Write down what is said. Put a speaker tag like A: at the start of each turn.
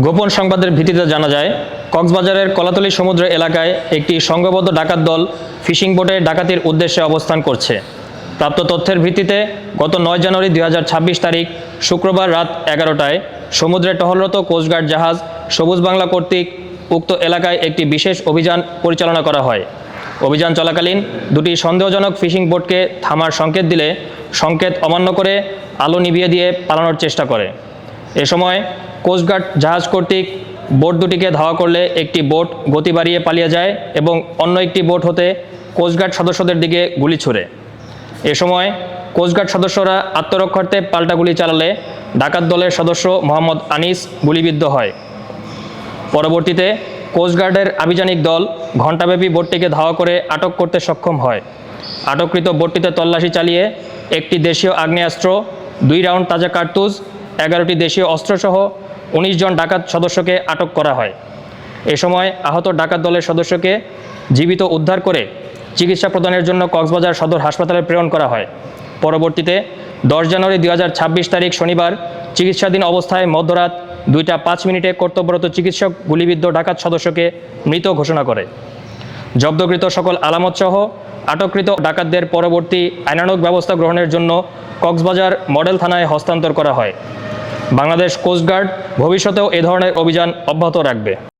A: গোপন সংবাদের ভিত্তিতে জানা যায়, কক্সবাজারের কলাতলি সমুদ্র এলাকায় একটি সংঘবদ্ধ ডাকাত দল ফিশিং বোটে ডাকাতির উদ্দেশ্যে অবস্থান করছে। প্রাপ্ত তথ্যের ভিত্তিতে গত নয় জানুয়ারি দু হাজার ছাব্বিশ তারিখ শুক্রবার রাত এগারোটায় সমুদ্রে টহলরত কোস্টগার্ড জাহাজ সবুজ বাংলা কর্তৃক উক্ত এলাকায় একটি বিশেষ অভিযান পরিচালনা করা হয়। অভিযান চলাকালীন দুটি সন্দেহজনক ফিশিং বোটকে থামার সংকেত দিলে সংকেত অমান্য করে আলো নিভিয়ে দিয়ে পালানোর চেষ্টা করে। এ সময় কোস্টগার্ড জাহাজ কর্তৃক বোট দুটিকে ধাওয়া করলে একটি বোট গতি বাড়িয়ে পালিয়ে যায় এবং অন্য একটি বোট হতে কোস্টগার্ড সদস্যদের দিকে গুলি ছুড়ে। এ সময় কোস্টগার্ড সদস্যরা আত্মরক্ষার্থে পাল্টা গুলি চালালে ডাকাত দলের সদস্য মোহাম্মদ আনিস গুলিবিদ্ধ হয়। পরবর্তীতে কোস্টগার্ডের আভিযানিক দল ঘণ্টাব্যাপী বোটটিকে ধাওয়া করে আটক করতে সক্ষম হয়। আটককৃত বোটটিতে তল্লাশি চালিয়ে একটি দেশীয় আগ্নেয়াস্ত্র, দুই রাউন্ড তাজা কার্তুজ এগারোটি দেশীয় অস্ত্রসহ উনিশ জন ডাকাত সদস্যকে আটক করা হয়। এ সময় আহত ডাকাত দলের সদস্যকে জীবিত উদ্ধার করে চিকিৎসা প্রদানের জন্য কক্সবাজার সদর হাসপাতালে প্রেরণ করা হয়। পরবর্তীতে দশ জানুয়ারি দুই হাজার ছাব্বিশ তারিখ শনিবার চিকিৎসাধীন অবস্থায় মধ্যরাত দুইটা পাঁচ মিনিটে কর্তব্যরত চিকিৎসক গুলিবিদ্ধ ডাকাত সদস্যকে মৃত ঘোষণা করে। জব্দকৃত সকল আলামতসহ আটককৃত ডাকাতদের পরবর্তী আইনানক ব্যবস্থা গ্রহণের জন্য কক্সবাজার মডেল থানায় হস্তান্তর করা হয়। বাংলাদেশ কোস্টগার্ড ভবিষ্যতেও এ ধরনের অভিযান অব্যাহত রাখবে।